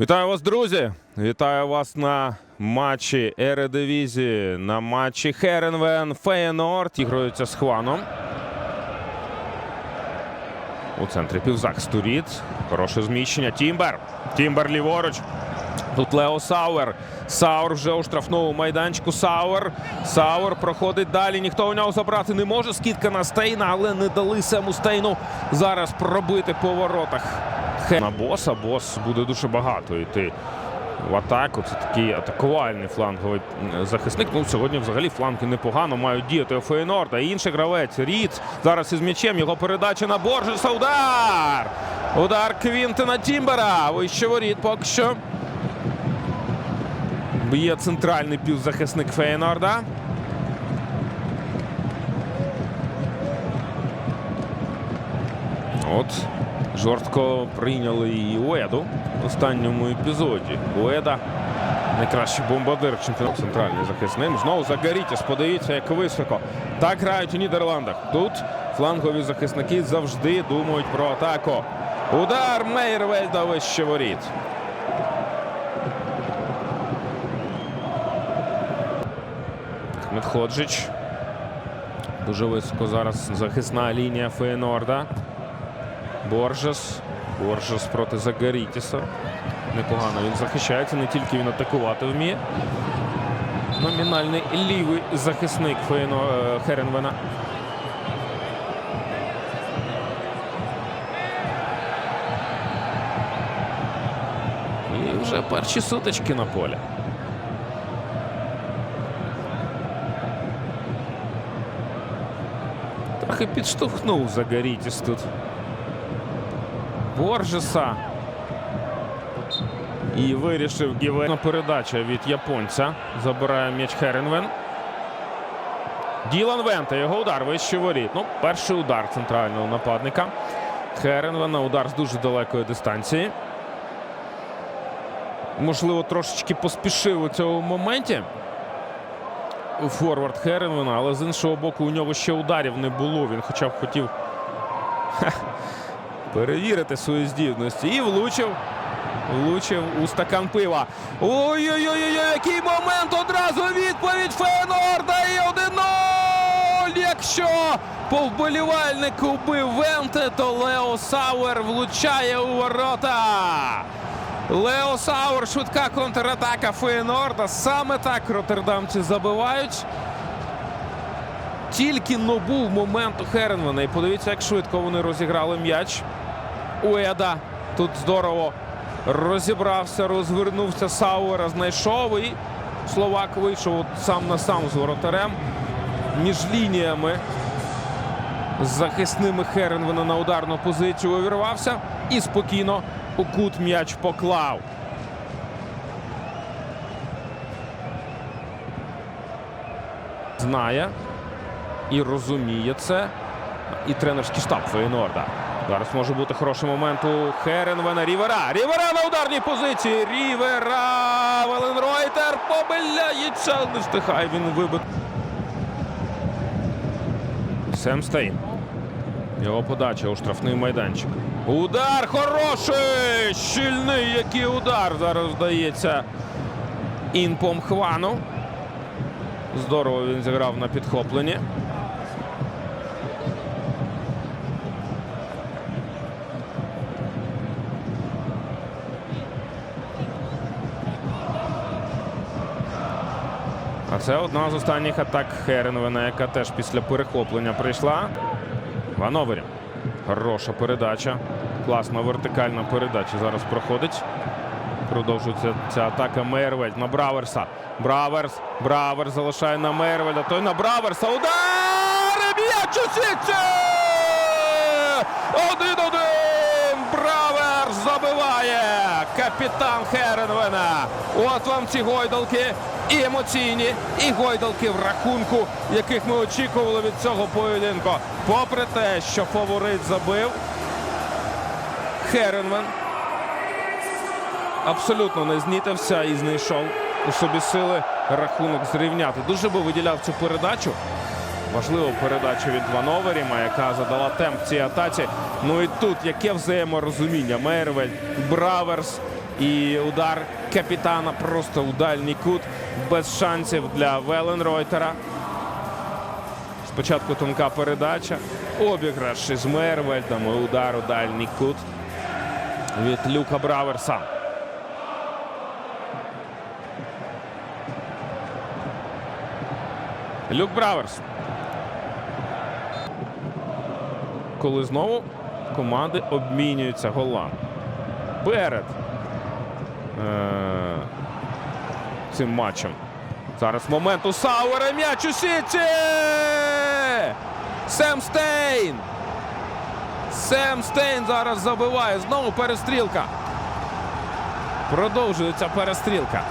Вітаю вас, друзі! Вітаю вас на матчі Ередивізії, на матчі Херенвен Фейнорд. Ігруються з Хваном. У центрі півзахисту Рід. Хороше зміщення. Тімбер. Тімбер ліворуч. Тут Лео Сауер. Сауер вже у штрафному майданчику. Сауер. Сауер проходить далі. Ніхто у нього забрати не може. Скидка на Стейна, але не дали Сему Стейну зараз пробити по воротах. На боса. Бос буде дуже багато йти в атаку. Це такий атакувальний фланговий захисник. Ну, сьогодні взагалі фланги непогано мають діяти у Фейнорда. Інший гравець Ріц. Зараз із м'ячем. Його передача на Боржеса. Удар! Удар Квінтина Тімбера. Вище воріт поки що. Б'є центральний півзахисник Фейнорда. От жорстко прийняли і Уеду в останньому епізоді. Уеда найкращий бомбардир чемпіонату центральний захисник. Знову Загарітіс. Подивіться, як високо. Так грають у Нідерландах. Тут флангові захисники завжди думають про атаку. Удар Мейервельда вище воріт. Медходжич. Дуже високо зараз захисна лінія Фейнорда. Боржес. Боржес проти Загарітіса. Непогано він захищається, не тільки він атакувати вміє. Номінальний лівий захисник Фейно е, Херенвена. І вже перші сутички на полі. Трохи підштовхнув Загарітіс тут. Боржеса. І вирішив Гівена передача від японця. Забирає м'яч Херенвен. Ділан Вента. Його удар вище воріт. Ну, перший удар центрального нападника. Херенвена. Удар з дуже далекої дистанції. Можливо, трошечки поспішив у цьому моменті. Форвард Херенвена, але з іншого боку, у нього ще ударів не було. Він хоча б хотів перевірити свої здібності. І влучив. Влучив у стакан пива. Ой-ой-ой, який момент! Одразу відповідь Фейнорда і 1-0! Якщо по вболівальнику бив Венте, то Лео Сауер влучає у ворота. Лео Сауер, швидка контратака Фейнорда. Саме так роттердамці забивають. Тільки но був момент у Херенвена. І подивіться, як швидко вони розіграли м'яч. Уеда тут здорово розібрався, розвернувся Сауера, знайшов і Словак вийшов сам на сам з воротарем. Між лініями з захисними Херенвена на ударну позицію увірвався і спокійно у кут м'яч поклав. Знає і розуміє це. І тренерський штаб Фейнорда. Зараз може бути хороший момент у Херенвена. Рівера. Рівера на ударній позиції. Рівера. Веленройтер помиляється. Не встигає він вибит. Сем Стейн. Його подача у штрафний майданчик. Удар хороший! Щільний який удар зараз вдається Інпом Хвану. Здорово він зіграв на підхопленні. Це одна з останніх атак Херенвена, яка теж після перехоплення прийшла. Вановері. Хороша передача. Класна вертикальна передача зараз проходить. Продовжується ця атака Мейервельд на Браверса. Браверс. Браверс залишає на Мейервельда. Той на Браверса. Удар! І М'яч у сітці! Один-один! Браверс забиває! Капітан Херенвена. От вам ці гойдалки. І емоційні, і гойдалки в рахунку, яких ми очікували від цього поєдинку. Попри те, що фаворит забив, Херенвен абсолютно не знітився і знайшов у собі сили рахунок зрівняти. Дуже би виділяв цю передачу. Важлива передача від Вановеріма, яка задала темп цій атаці. Ну і тут яке взаєморозуміння. Мейервель, Браверс І удар капітана просто у дальній кут без шансів для Веленройтера. Спочатку тонка передача. Обіграш із Мервельдом. і Удар у дальній кут від Люка Браверса. Люк Браверс. Коли знову команди обмінюються голами. Перед цим матчем. Зараз момент у Сауера. М'яч у Сіті! Сем Стейн! Сем Стейн зараз забиває. Знову перестрілка. Продовжується перестрілка.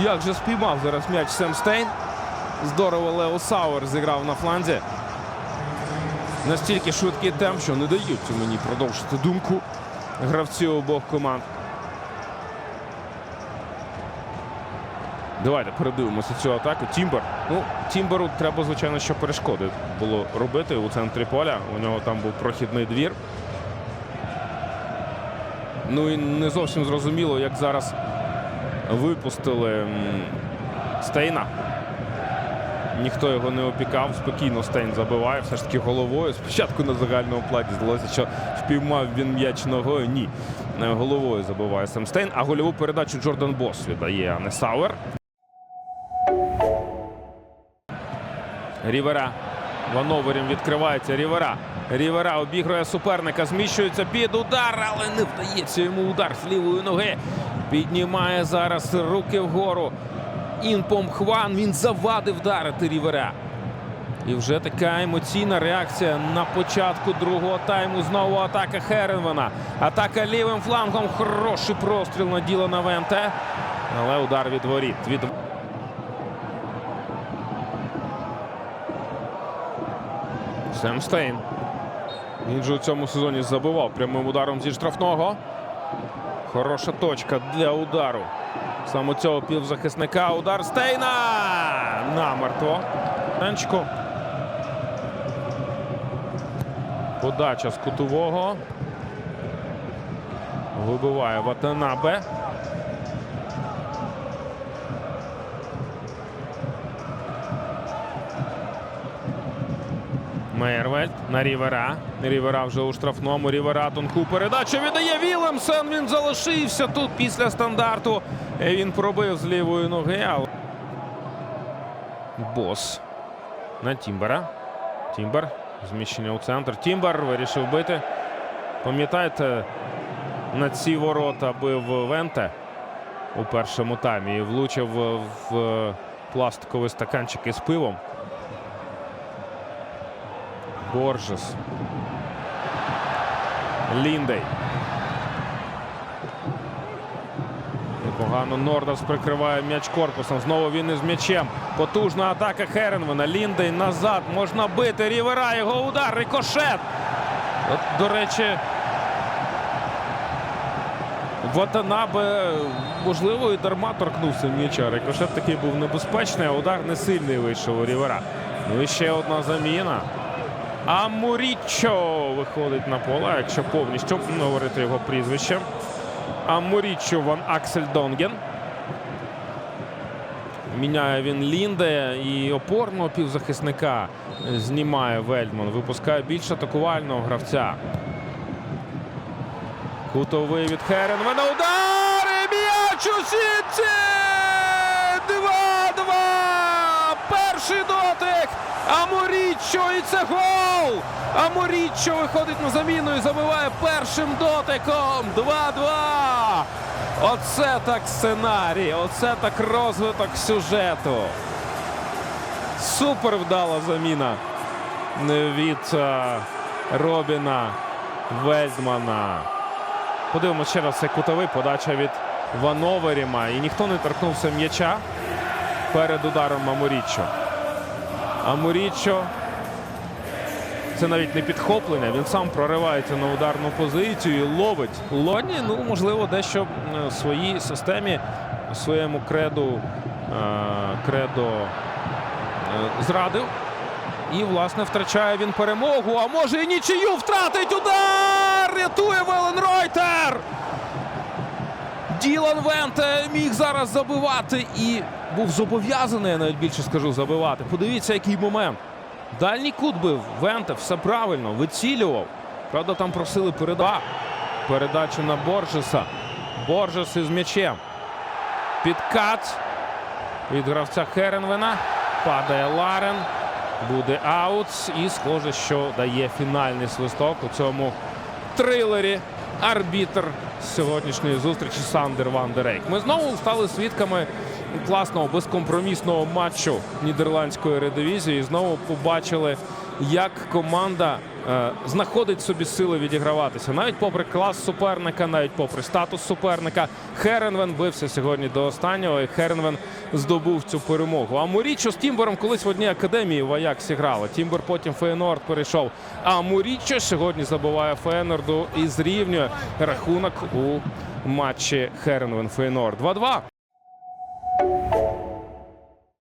Як же спіймав зараз м'яч Сем Стейн. Здорово Лео Сауер зіграв на фланзі. Настільки швидкий темп, що не дають мені продовжити думку гравці обох команд. Давайте передивимося цю атаку. Тімбер. Ну, Тімберу треба, звичайно, що перешкоди було робити у центрі поля. У нього там був прохідний двір. Ну і не зовсім зрозуміло, як зараз випустили Стейна. Ніхто його не опікав. Спокійно Стейн забиває, все ж таки головою. Спочатку на загальному платі здалося, що впіймав він м'яч ногою. Ні. Е, Головою забиває Сем Стейн. А гольову передачу Джордан Бос віддає, а не Сауер. Рівера. Вановерім відкривається. Рівера. Рівера обігрує суперника. Зміщується під удар, але не вдається йому удар з лівої ноги. Піднімає зараз руки вгору. Інпом Хван. Він завадив вдарити Рівера. І вже така емоційна реакція на початку другого тайму. Знову атака Херенвена. Атака лівим флангом. Хороший простріл на Ділана Венте. Але удар від воріт. Від... Сем Стейн. Він же у цьому сезоні забивав прямим ударом зі штрафного. Хороша точка для удару. Саме цього півзахисника. Удар Стейна! Намертво. Танчко. Подача з кутового. Вибиває Ватанабе. Мейервельд на Рівера. Рівера вже у штрафному. Рівера тонку передачу віддає Вілемсен. Він залишився тут після стандарту. Він пробив з лівої ноги. Бос на Тімбера. Тімбер. Зміщення у центр. Тімбер вирішив бити. Пам'ятаєте, на ці ворота бив Венте у першому таймі влучив в пластиковий стаканчик із пивом. Боржес. Ліндей. Непогано Нордас прикриває м'яч корпусом. Знову він із м'ячем. Потужна атака Херенвена. Ліндей назад. Можна бити. Рівера. Його удар. Рикошет. От, до речі. Ватанабе, можливо, і дарма торкнувся м'яча. Рикошет такий був небезпечний, а удар не сильний вийшов у Рівера. Ну і ще одна заміна. А виходить на поле, якщо повністю говорити його прізвище. А Ван Аксель Донген. Міняє він Лінде і опорного півзахисника знімає Вельдман. Випускає більш атакувального гравця. Кутовий від Херенвена. Удар! І М'яч сітці! 2-2! Перший дотик! Аморіччо і це гол! Аморіччо виходить на заміну і забиває першим дотиком. 2-2! Оце так сценарій, оце так розвиток сюжету. Супер вдала заміна від е, Робіна Вельдмана. Подивимося ще раз цей кутовий подача від Вановеріма. І ніхто не торкнувся м'яча перед ударом Аморіччо. Аморіччо. Це навіть не підхоплення. Він сам проривається на ударну позицію і ловить. Лоні, ну, можливо, дещо е, своїй системі, своєму креду, е, кредо е, зрадив. І, власне, втрачає він перемогу. А може і нічию втратить удар! Рятує Веленройтер! Ділан Венте міг зараз забивати і був зобов'язаний, я навіть більше скажу, забивати. Подивіться, який момент. Дальній кут бив. Венте все правильно, вицілював. Правда, там просили переда. Передачу на Боржеса. Боржес із м'ячем. Підкат від гравця Херенвена. Падає Ларен. Буде аут. І схоже, що дає фінальний свисток у цьому трилері. Арбітр сьогоднішньої зустрічі Сандер Ван де Рейк. Ми знову стали свідками класного безкомпромісного матчу нідерландської редивізії. І знову побачили, як команда е, знаходить собі сили відіграватися. Навіть попри клас суперника, навіть попри статус суперника. Херенвен бився сьогодні до останнього, і Херенвен здобув цю перемогу. А Мурічо з Тімбером колись в одній академії в Аяксі грали. Тімбер потім Фейнорд перейшов. А Мурічо сьогодні забиває Фейнорду і зрівнює рахунок у матчі Херенвен Фейнорд. 2-2.